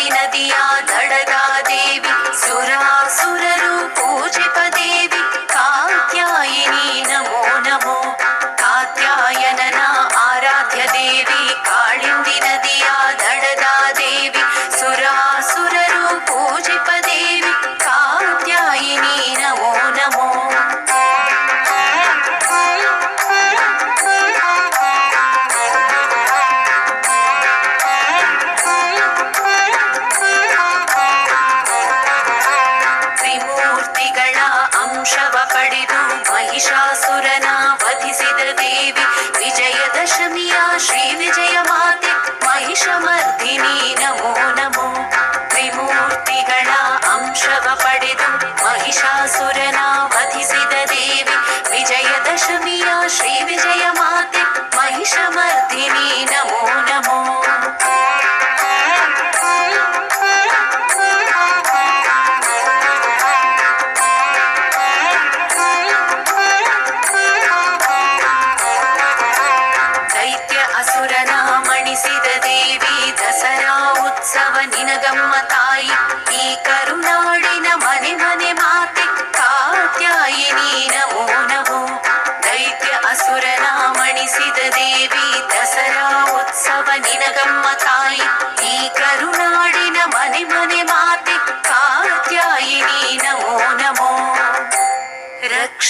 காவிரி நதியா ಅಂಶವ ಪಡೆದು ಮಹಿಷಾಸುರನ ವಧಿಸಿದ ದೇವಿ ವಿಜಯದಶಮಿಯ ಶ್ರೀ ವಿಜಯ ಮಾತೆ ಮಹಿಷಮರ್ದಿನಿ ನಮೋ ನಮೋ ತ್ರಿಮೂರ್ತಿಗಳ ಅಂಶವ ಪಡೆದು ಮಹಿಷಾಸುರನ ವಧಿಸಿದ ದೇವಿ ವಿಜಯದಶಮಿಯ ಶ್ರೀ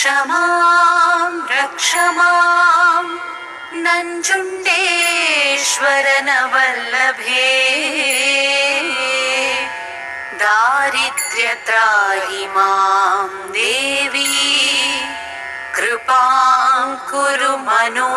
രക്ഷ മാം രക്ഷ മാം നഞ്ചുണ്ടേശ്വരന വല്ലഭേ ദേവി കൃപാം കുരു മനോ